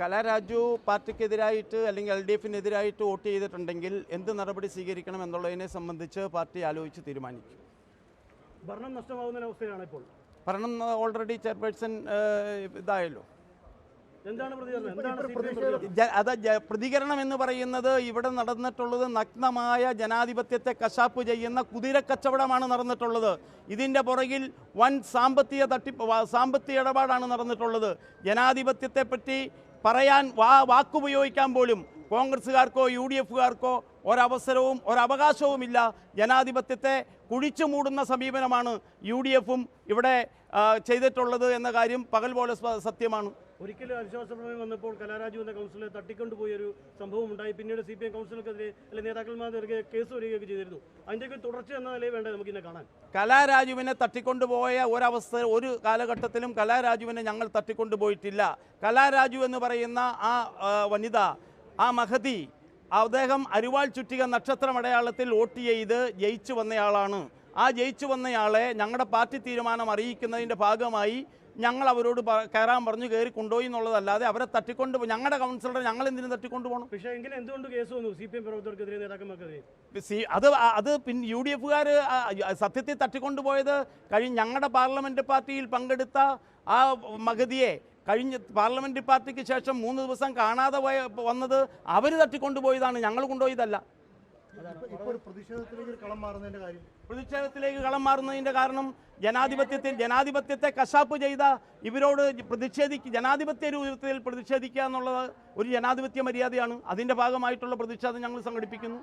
കലാരാജു പാർട്ടിക്കെതിരായിട്ട് അല്ലെങ്കിൽ L D എഫിനെതിരായിട്ട് vote ചെയ്തിട്ടുണ്ടെങ്കിൽ എന്ത് നടപടി സ്വീകരിക്കണം എന്നുള്ളതിനെ സംബന്ധിച്ച് പാർട്ടി ആലോചിച്ച് തീരുമാനിക്കും. ഭരണം നഷ്ടമാകുന്ന അവസ്ഥയാണ് ഇപ്പോൾ. ഭരണം ഓൾറെഡി ചെയർപേഴ്സൺ ഇതായല്ലോ. എന്താണ് പ്രതികരണം? എന്താണ് പ്രതികരണം? ജ- അത് പ്രതികരണം എന്ന് പറയുന്നത് ഇവിടെ നടന്നിട്ടുള്ളത് നഗ്നമായ ജനാധിപത്യത്തെ കശാപ്പ് ചെയ്യുന്ന കുതിര കച്ചവടമാണ് നടന്നിട്ടുള്ളത്. ഇതിന്റെ പുറകിൽ വൻ സാമ്പത്തിക തട്ടിപ്പ് സാമ്പത്തിക ഇടപാടാണ് നടന്നിട്ടുള്ളത്. ജനാധിപത്യത്തെ പറ്റി പറയാൻ വാ വാക്കുപയോഗിക്കാൻ പോലും കോൺഗ്രസ്സുകാർക്കോ യു ഡി എഫുകാർക്കോ ഒരവസരവും ഒരവകാശവുമില്ല. ജനാധിപത്യത്തെ കുഴിച്ചു മൂടുന്ന സമീപനമാണ് യു ഡി എഫും ഇവിടെ ചെയ്തിട്ടുള്ളത് എന്ന കാര്യം പകൽ പോലെ സത്യമാണ്. ഒരിക്കലും അവിശ്വാസ പ്രമേയം വന്നപ്പോൾ കലാരാജു എന്ന കൗൺസിലറെ തട്ടിക്കൊണ്ടുപോയൊരു സംഭവം ഉണ്ടായി. പിന്നീട് സി പി എം കൗൺസിലർക്കെതിരെ അല്ലെങ്കിൽ നേതാക്കന്മാർക്കെതിരെ കേസ് വരികയൊക്കെ ചെയ്തിരുന്നു. അതിന്റെയൊക്കെ തുടർച്ച എന്ന നിലയിൽ വേണ്ടത് നമുക്ക് ഇന്നെ കാണാൻ? കലാരാജുവിനെ തട്ടിക്കൊണ്ടുപോയ ഒരവസ്ഥ ഒരു കാലഘട്ടത്തിലും കലാരാജുവിനെ ഞങ്ങൾ തട്ടിക്കൊണ്ടുപോയിട്ടില്ല. കലാരാജു എന്ന് പറയുന്ന ആ വനിത ആ മഹതി അദ്ദേഹം അരിവാൾ ചുറ്റിക നക്ഷത്രം അടയാളത്തിൽ വോട്ട് ചെയ്ത് ജയിച്ചു വന്നയാളാണ്. ആ ജയിച്ചു വന്നയാളെ ഞങ്ങളുടെ പാർട്ടി തീരുമാനം അറിയിക്കുന്നതിന്റെ ഭാഗമായി ഞങ്ങൾ അവരോട് കയറാൻ പറഞ്ഞു കയറി കൊണ്ടുപോയി എന്നുള്ളതല്ലാതെ അവരെ തട്ടിക്കൊണ്ട് ഞങ്ങളുടെ കൗൺസിലറെ ഞങ്ങൾ എന്തിനു തട്ടിക്കൊണ്ടുപോകണം. പക്ഷേ എങ്കിലും എന്തുകൊണ്ട് കേസ് വന്നു? സി പി എം പ്രവർത്തകർക്കെതിരെ നേതാക്കന്മാർക്കെതിരെ? സി അത് അത് പിന്നെ യു ഡി എഫുകാർ സത്യത്തിൽ തട്ടിക്കൊണ്ടുപോയത് കഴിഞ്ഞ ഞങ്ങളുടെ പാർലമെന്റ് പാർട്ടിയിൽ പങ്കെടുത്ത ആ മഗതിയെ കഴിഞ്ഞ പാർലമെന്റ് പാർട്ടിക്ക് ശേഷം മൂന്ന് ദിവസം കാണാതെ പോയ വന്നത് അവർ തട്ടിക്കൊണ്ടുപോയതാണ് ഞങ്ങൾ കൊണ്ടുപോയതല്ല. പ്രതിഷേധത്തിലേക്ക് കളം മാറുന്നതിന്റെ കാരണം ജനാധിപത്യത്തിൽ ജനാധിപത്യത്തെ കശാപ്പ് ചെയ്ത ഇവരോട് പ്രതിഷേധിക്കുക ജനാധിപത്യ രൂപത്തിൽ പ്രതിഷേധിക്കുക എന്നുള്ളത് ഒരു ജനാധിപത്യ മര്യാദയാണ്. അതിന്റെ ഭാഗമായിട്ടുള്ള പ്രതിഷേധം ഞങ്ങൾ സംഘടിപ്പിക്കുന്നു.